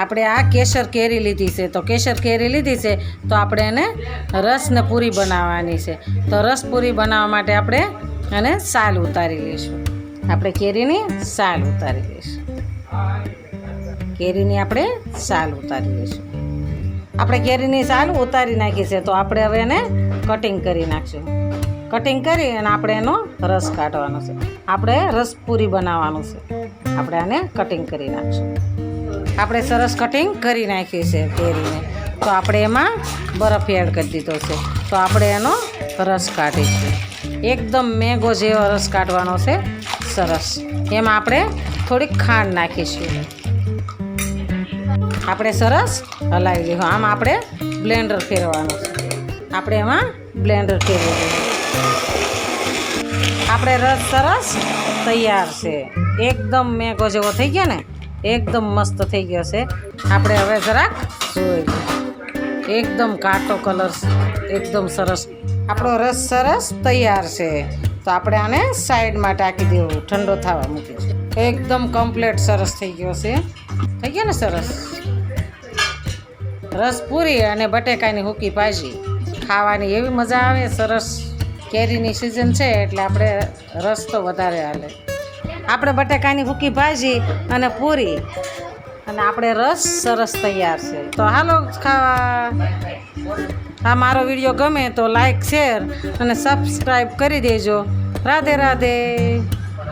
આપણે આ કેસર કેરી લીધી છે. તો કેસર કેરી લીધી છે, તો આપણે એને રસને પૂરી બનાવવાની છે. તો રસ પૂરી બનાવવા માટે આપણે એને સાલ ઉતારી લઈશું. આપણે કેરીની સાલ ઉતારી લઈશું. કેરીની આપણે સાલ ઉતારી લઈશું. આપણે કેરીની સાલ ઉતારી નાખી છે, તો આપણે હવે એને કટિંગ કરી નાખશું. કટિંગ કરી અને આપણે એનો રસ કાઢવાનો છે. આપણે રસ પૂરી બનાવવાનું છે. આપણે આને કટિંગ કરી નાખશું. આપણે સરસ કટિંગ કરી નાખ્યું છે કેરીને. તો આપણે એમાં બરફ એડ કરી દીધો છે. તો આપણે એનો રસ કાઢીશું. એકદમ મેંગો જેવો રસ કાઢવાનો છે. સરસ. એમાં આપણે થોડીક ખાંડ નાખીશું. આપણે સરસ હલાવી લઈશું આમ આપણે બ્લેન્ડર ફેરવાનું છે. આપણે એમાં બ્લેન્ડર ફેરવી દઈશું આપણે રસ સરસ તૈયાર છે. એકદમ મેંગો જેવો થઈ ગયો ને? એકદમ મસ્ત થઈ ગયો છે. આપણે હવે જરાક જોઈ એકદમ કાટો કલર એકદમ સરસ. આપણો રસ સરસ તૈયાર છે. તો આપણે આને સાઈડમાં ટાંકી દેવું, ઠંડો થવા મૂકીશું એકદમ કમ્પ્લેટ સરસ થઈ ગયો છે. થઈ ગયો ને સરસ? રસ પૂરી અને બટેકાની હૂકી ભાજી. ખાવાની એવી મજા આવે, સરસ કેરીની સિઝન છે, એટલે આપણે રસ તો વધારે હાલે. આપણે બટેકાની ભૂકી ભાજી અને પૂરી. અને આપણે રસ સરસ તૈયાર છે. તો હાલો ખાવા. આ મારો વીડિયો ગમે તો લાઈક, શેર અને સબસ્ક્રાઈબ કરી દેજો. રાધે રાધે.